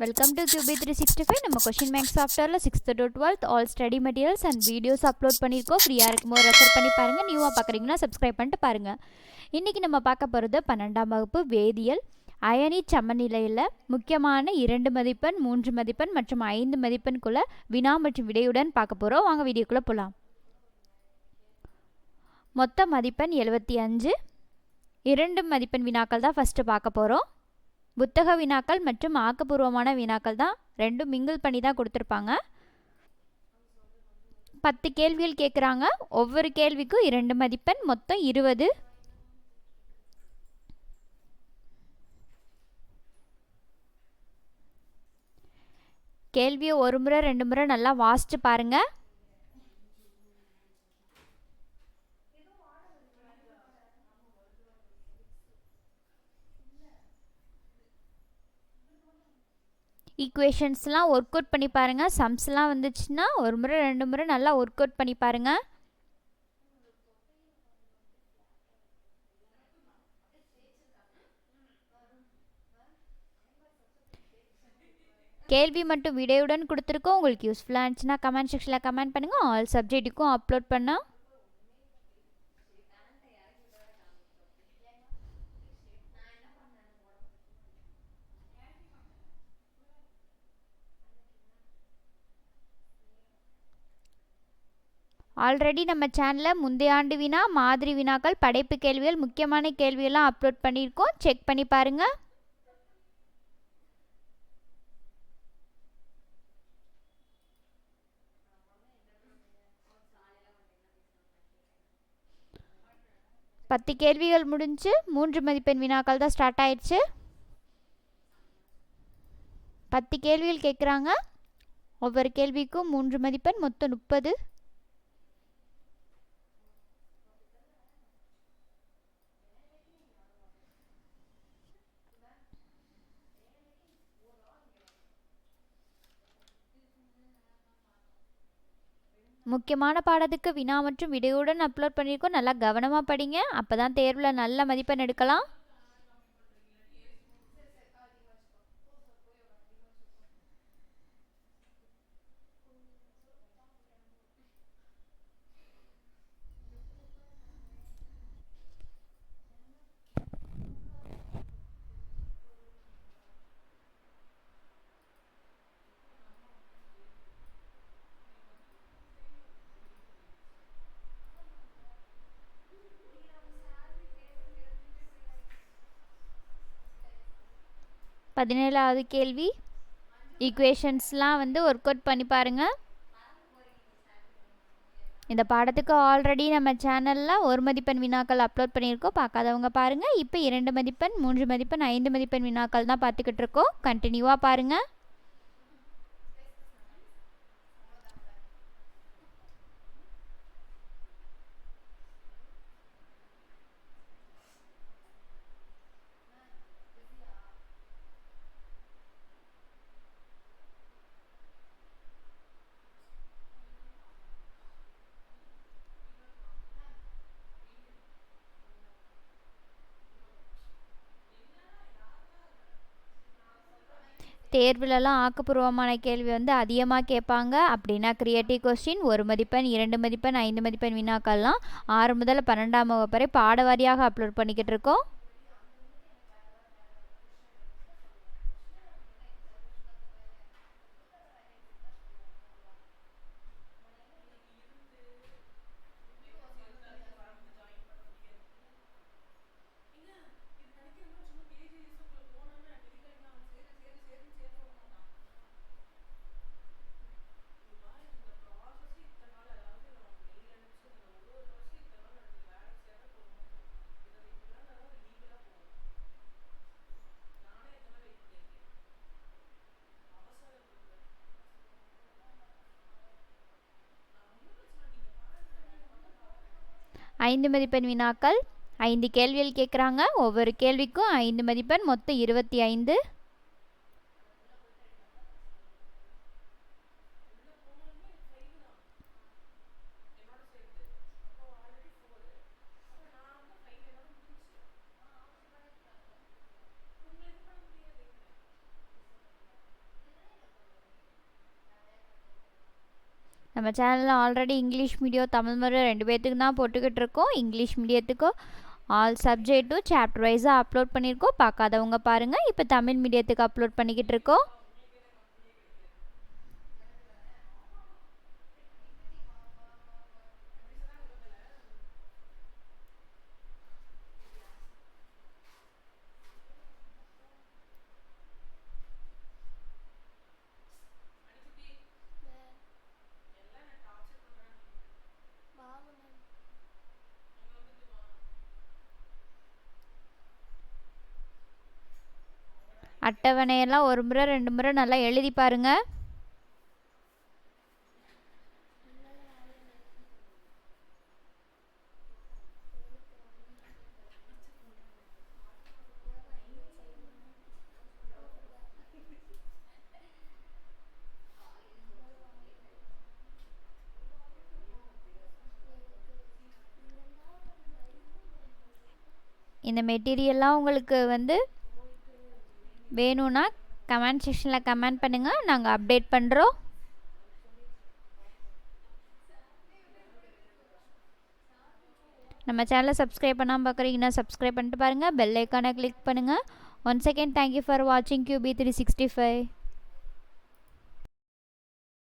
Welcome to QB three sixty five நம்ம question make சாஃப்ட்வேரில் sixth to twelfth all study materials and videos upload பண்ணியிருக்கோம் ஃப்ரீயாக இருக்கும்போது refer பண்ணி பாருங்கள் நியூவாக பார்க்குறீங்கன்னா சப்ஸ்கிரைப் பண்ணிட்டு பாருங்கள் இன்றைக்கி நம்ம பார்க்க போகிறது பன்னெண்டாம் வகுப்பு வேதியியல். அயனி சமநிலையில் முக்கியமான இரண்டு மதிப்பெண் மூன்று மதிப்பெண் மற்றும் ஐந்து மதிப்பெண்குள்ள வினா மற்றும் விடையுடன் பார்க்க போகிறோம் வாங்க வீடியோக்குள்ளே போகலாம் மொத்த மதிப்பெண் எழுபத்தி அஞ்சு. இரண்டு மதிப்பெண் வினாக்கள் தான் ஃபஸ்ட்டு பார்க்க போகிறோம் புத்தக வினாக்கள் மற்றும் ஆக்கப்பூர்வமான வினாக்கள் தான் ரெண்டும் மிங்கிள் பண்ணி தான் கொடுத்துருப்பாங்க. பத்து கேள்விகள் கேட்குறாங்க ஒவ்வொரு கேள்விக்கும் இரண்டு மதிப்பெண் மொத்தம் இருபது. கேள்வியை ஒரு முறை ரெண்டு முறை நல்லா வாசித்து பாருங்கள் ஈக்குவேஷன்ஸ்லாம் ஒர்க் அவுட் பண்ணி பாருங்கள் சம்ஸ்லாம் வந்துச்சுன்னா ஒரு முறை ரெண்டு முறை நல்லா ஒர்க் அவுட் பண்ணி பாருங்கள் கேள்வி மட்டும் வீடியோவுடன் கொடுத்துருக்கோம். உங்களுக்கு யூஸ்ஃபுல்லாக இருந்துச்சுன்னா கமெண்ட் செக்ஷனில் கமெண்ட் பண்ணுங்கள் ஆல் சப்ஜெக்ட்டுக்கும் அப்லோட் பண்ணோம் ஆல்ரெடி நம்ம சேனலில் முந்தைய ஆண்டு வினா மாதிரி வினாக்கள் படைப்பு கேள்விகள் முக்கியமான கேள்வியெல்லாம் அப்லோட் பண்ணியிருக்கோம். செக் பண்ணி பாருங்கள் பத்து கேள்விகள் முடிஞ்சு மூன்று மதிப்பெண் வினாக்கள் தான் ஸ்டார்ட் ஆயிடுச்சு பத்து கேள்விகள் கேட்குறாங்க ஒவ்வொரு கேள்விக்கும் மூன்று மதிப்பெண் மொத்தம் முப்பது. முக்கியமான பாடத்துக்கு வினா மற்றும் விடையுடன் அப்லோட் பண்ணியிருக்கோம். நல்லா கவனமாக படிங்க. அப்போ தான் தேர்வில் நல்ல மதிப்பெண் எடுக்கலாம். பதினேழாவது கேள்வி. ஈக்குவேஷன்ஸ்லாம் வந்து ஒர்க் அவுட் பண்ணி பாருங்கள் இந்த பாடத்துக்கு ஆல்ரெடி நம்ம சேனலில் ஒரு மதிப்பெண் வினாக்கள் அப்லோட் பண்ணியிருக்கோம். பார்க்காதவங்க பாருங்கள் இப்போ இரண்டு மதிப்பெண் மூன்று மதிப்பெண் ஐந்து மதிப்பெண் வினாக்கள் தான் பார்த்துக்கிட்டு இருக்கோம். கண்டினியூவாக பாருங்கள் தேர்விலலாம் ஆக்கப்பூர்வமான கேள்வி வந்து அதிகமாக கேட்பாங்க. அப்படின்னா கிரியேட்டிவ் கொஸ்டின் ஒரு மதிப்பெண் இரண்டு மதிப்பெண் ஐந்து மதிப்பெண் வினாக்கள்லாம் ஆறு முதல் பன்னெண்டாம் வகுப்பு வரை பாடவாரியாக அப்லோட் பண்ணிக்கிட்டு இருக்கோம். ஐந்து மதிப்பெண் வினாக்கள். ஐந்து கேள்விகள் கேட்குறாங்க. ஒவ்வொரு கேள்விக்கும் ஐந்து மதிப்பெண் மொத்தம் இருபத்தி ஐந்து. நம்ம சேனலில் already English medium Tamil medium ரெண்டு பேர்த்துக்கு தான் போட்டுக்கிட்டு இருக்கோம் இங்கிலீஷ் மீடியத்துக்கும் ஆல் சப்ஜெக்ட்டும் சாப்டர் வைஸாக அப்லோட் பண்ணியிருக்கோம். பார்க்காதவங்க பாருங்கள் இப்போ தமிழ் மீடியத்துக்கு அப்லோட் பண்ணிக்கிட்டு இருக்கோம் அட்டவணையெல்லாம் ஒரு முறை ரெண்டு முறை நல்லா எழுதி பாருங்க. இந்த மெட்டீரியல்லாம் உங்களுக்கு வந்து வேணும்னா கமெண்ட் செக்ஷனில் கமெண்ட் பண்ணுங்கள் நாங்கள் அப்டேட் பண்ணுறோம் நம்ம சேனலை சப்ஸ்கிரைப் பண்ணாமல் பார்க்குறீங்கன்னா சப்ஸ்கிரைப் பண்ணிட்டு பாருங்கள் பெல் ஐக்கானை கிளிக் பண்ணுங்கள் one second thank you for வாட்சிங் கியூபி த்ரீ சிக்ஸ்டி ஃபைவ்